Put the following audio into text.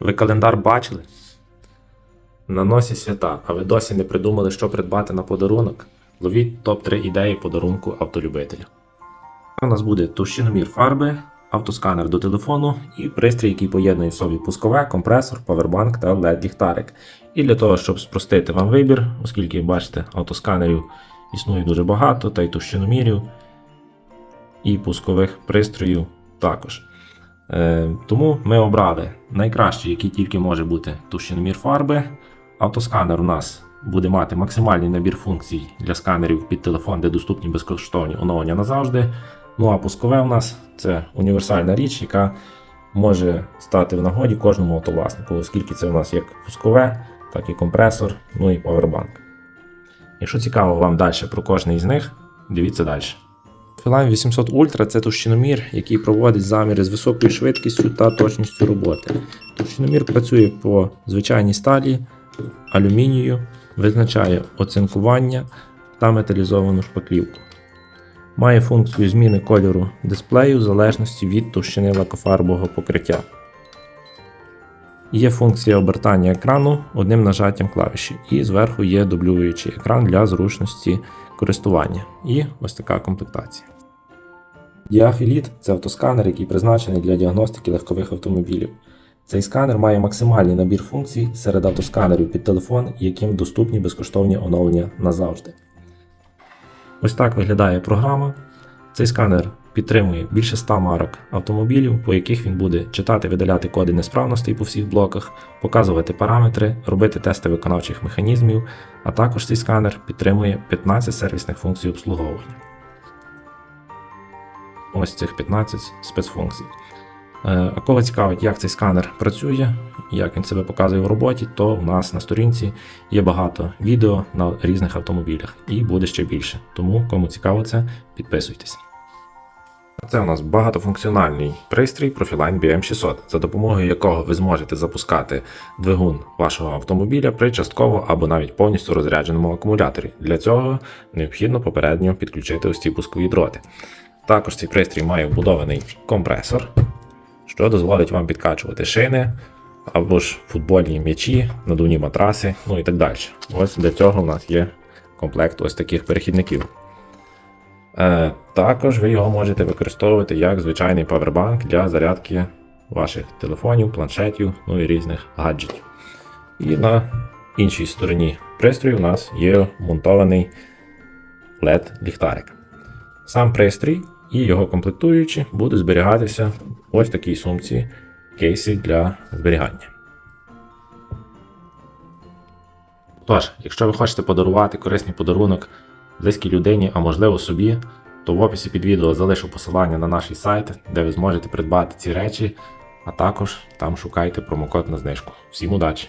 Ви календар бачили? На носі свята, а ви досі не придумали, що придбати на подарунок? Ловіть топ-3 ідеї подарунку автолюбителя. У нас буде товщиномір фарби, автосканер до телефону і пристрій, який поєднує в собі пускове, компресор, павербанк та LED-ліхтарик. І для того, щоб спростити вам вибір, оскільки бачите, автосканерів існує дуже багато, та й товщиномірів, і пускових пристроїв також. Е, тому ми обрали найкращий, який тільки може бути товщиномір фарби. Автосканер у нас буде мати максимальний набір функцій для сканерів під телефон, де доступні безкоштовні оновлення назавжди. Ну а пускове у нас це універсальна річ, яка може стати в нагоді кожному автовласнику, оскільки це у нас як пускове, так і компресор, ну і павербанк. Якщо цікаво вам далі про кожний із них, дивіться далі. Filine 800 Ultra це товщиномір, який проводить заміри з високою швидкістю та точністю роботи. Товщиномір працює по звичайній сталі, алюмінію, визначає оцинкування та металізовану шпаклівку. Має функцію зміни кольору дисплею в залежності від товщини лакофарбового покриття. Є функція обертання екрану одним нажаттям клавіші, і зверху є дублюючий екран для зручності користування. І ось така комплектація. Elite – це автосканер, який призначений для діагностики легкових автомобілів. Цей сканер має максимальний набір функцій серед автосканерів під телефон, яким доступні безкоштовні оновлення назавжди. Ось так виглядає програма. Цей сканер підтримує більше 100 марок автомобілів, по яких він буде читати, видаляти коди несправностей по всіх блоках, показувати параметри, робити тести виконавчих механізмів, а також цей сканер підтримує 15 сервісних функцій обслуговування. Ось цих 15 спецфункцій. Е, А кого цікавить, як цей сканер працює, як він себе показує в роботі, то в нас на сторінці є багато відео на різних автомобілях і буде ще більше. Тому, кому цікаво це, підписуйтесь. Це у нас багатофункціональний пристрій Profiline BM600, за допомогою якого ви зможете запускати двигун вашого автомобіля при частково або навіть повністю розрядженому акумуляторі. Для цього необхідно попередньо підключити ось ці пускові дроти. Також цей пристрій має вбудований компресор, що дозволить вам підкачувати шини або ж футбольні м'ячі, надувні матраси, ну і так далі. Ось для цього у нас є комплект ось таких перехідників. Е, також ви його можете використовувати як звичайний павербанк для зарядки ваших телефонів, планшетів, ну і різних гаджетів. І на іншій стороні пристрою у нас є монтований LED-ліхтарик. Сам пристрій і його комплектуючі будуть зберігатися ось такій сумці кейсі для зберігання. Тож, якщо ви хочете подарувати корисний подарунок близькій людині, а можливо собі, то в описі під відео залишу посилання на наш сайт, де ви зможете придбати ці речі, а також там шукайте промокод на знижку. Всім удачі!